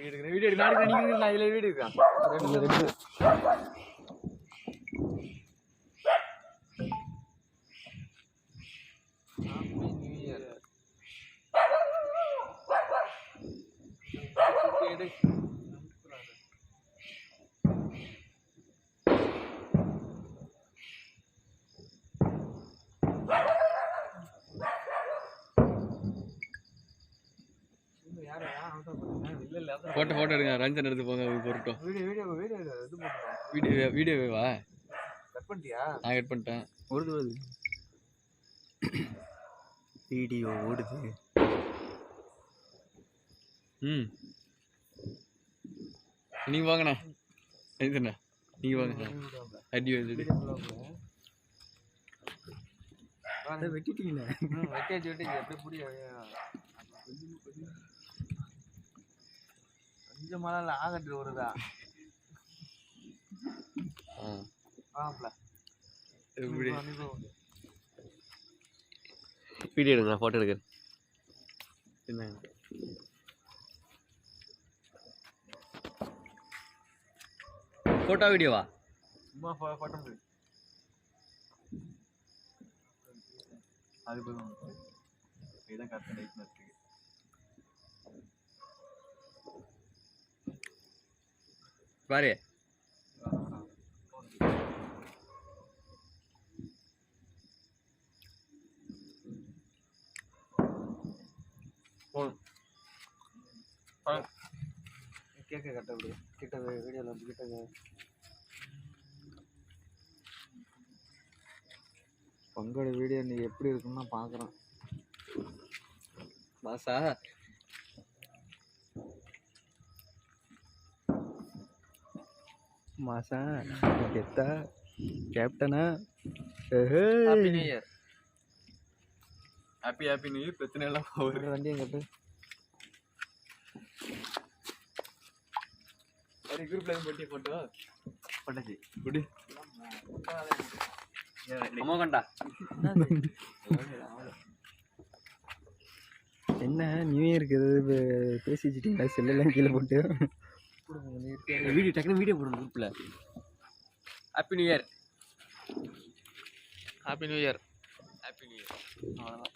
எடுக்கிறேன் வீடியோ எடுக்க நாளைக்கு நீங்க நான் இதுல வீடியோ இருக்கேன் இதுல ரெண்டு ஃபோட்டோ ஃபோட்டோ எடுங்க. ரஞ்சன் எடுத்து போங்க அது போட்டோம் வீடியோ வீடியோ வீடியோ இது பண்ணுறோம். வீடியோ வீடியோவேவா கட் பண்ணிட்டியா? நான் கட் பண்ணிட்டேன். ஓடுது ஓடுது வீடியோ ஓடுது. ம். நீங்கள் வாங்கண்ணா. இதுண்ணா நீங்கள் வாங்க அடி. வந்துடு அதை வெட்டிட்டீங்களே. வெட்டேஜ் வெட்டேஜ் எப்படி புரிய கொஞ்சம் மழை ஆகட்டு வருதா வீடியோ எடுங்க ஃபோட்டோ எடுக்கிறேன். என்ன? ஃபோட்டோ வீடியோவா சும்மா போட்ட முடியும் அது போதும். இதான் கரெக்டாக இருக்கு பாரு. கேட்க விடு. கிட்ட வீடியோவில் கிட்ட பங்கோட வீடியோ நீ எப்படி இருக்குன்னு பார்க்குறேன் பாசா மாசா கெத்தா கேப்டனா happy new year happy happy new year பிரச்சனை எல்லாம் போகுது. ஒரு வண்டியும் கட்டு ஒரு குரூப்ல போட்டி போட்டோ பட்டாச்சு. குடு. அம்மா கண்டா? என்ன நியூ இயருக்கு எதாவது பேசி வச்சுட்டீங்களா செல்லெல்லாம் கீழே போட்டு. வீடியோ டக்குனு வீடியோ போடணும் குரூப்ல happy new year happy new year happy new year அவ்வளோதான்